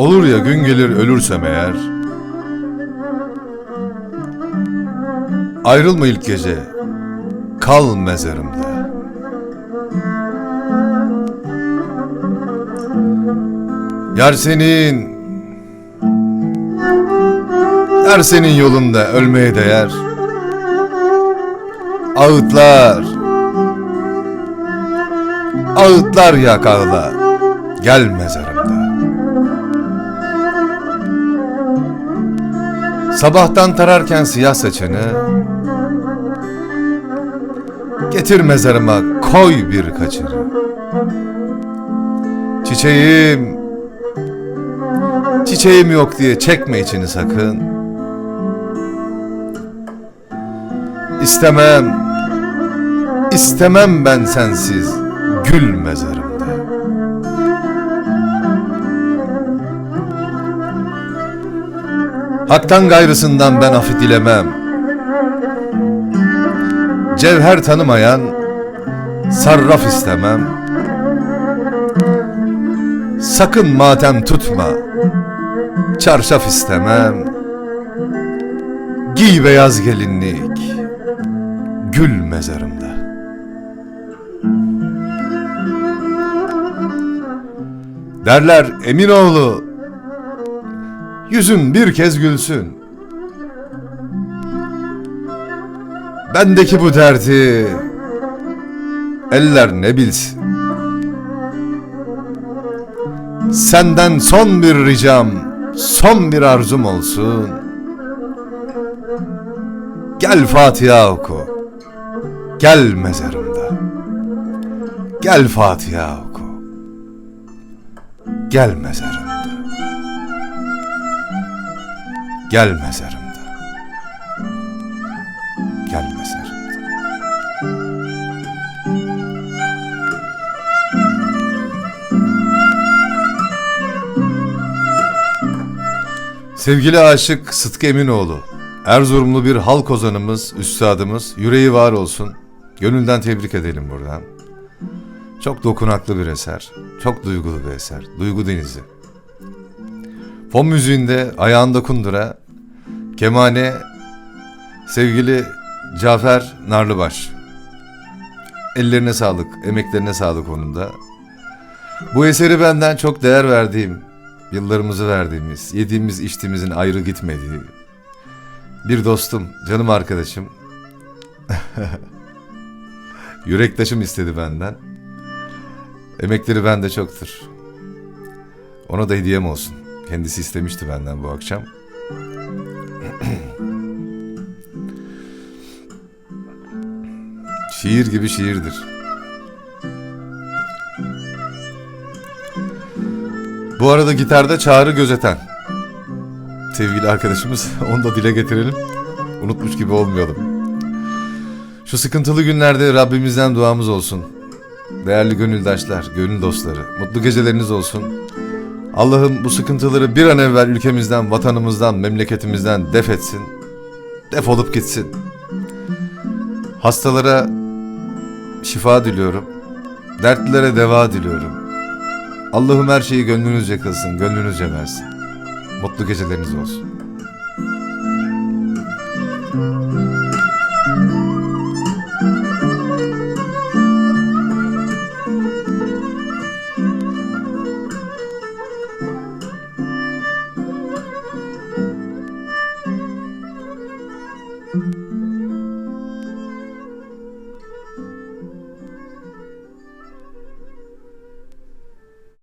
Olur ya gün gelir ölürsem eğer. Ayrılma ilk gece. Kal mezarımda Yar senin. Yar senin yolunda ölmeye değer. Ağıtlar. Ağıtlar yak ağla Gel mezarımda Sabahtan tararken siyah saçını Getir mezarıma koy bir kaçırı. Çiçeğim Çiçeğim yok diye çekme içini sakın. İstemem İstemem ben sensiz gül mezarımda Hak'tan gayrısından ben affı dilemem. Cevher tanımayan sarraf istemem. Sakın matem tutma. Çarşaf istemem. Giy beyaz gelinlik. Gül mezarımda. Derler Eminoğlu Yüzün bir kez gülsün. Bendeki bu derdi Eller ne bilsin. Senden son bir ricam Son bir arzum olsun. Gel Fatiha oku. Gel mezarımda. Gel Fatiha oku. Gel mezarımda Gel mezarımda Gel mezarımda Sevgili aşık Sıtkı Eminoğlu, Erzurumlu bir halk ozanımız, üstadımız, yüreği var olsun. Gönülden tebrik edelim buradan. Çok dokunaklı bir eser, çok duygulu bir eser, Duygu Denizi. Fon müziğinde ayağında kundura, kemane sevgili Cafer Narlıbaş. Ellerine sağlık, emeklerine sağlık onun da. Bu eseri benden çok değer verdiğim, yıllarımızı verdiğimiz, yediğimiz içtiğimizin ayrı gitmediği bir dostum, canım arkadaşım, yürektaşım istedi benden. Emekleri bende çoktur. Ona da hediyem olsun. Kendisi istemişti benden bu akşam. Şiir gibi şiirdir. Bu arada gitarda Çağrı Gözeten. Sevgili arkadaşımız onu da dile getirelim. Unutmuş gibi olmayalım. Şu sıkıntılı günlerde Rabbimizden duamız olsun. Değerli gönüldaşlar, gönül dostları, mutlu geceleriniz olsun. Allah'ım bu sıkıntıları bir an evvel ülkemizden, vatanımızdan, memleketimizden def etsin. Defolup gitsin. Hastalara şifa diliyorum. Dertlilere deva diliyorum. Allah'ım her şeyi gönlünüzce kılsın, gönlünüzce versin. Mutlu geceleriniz olsun.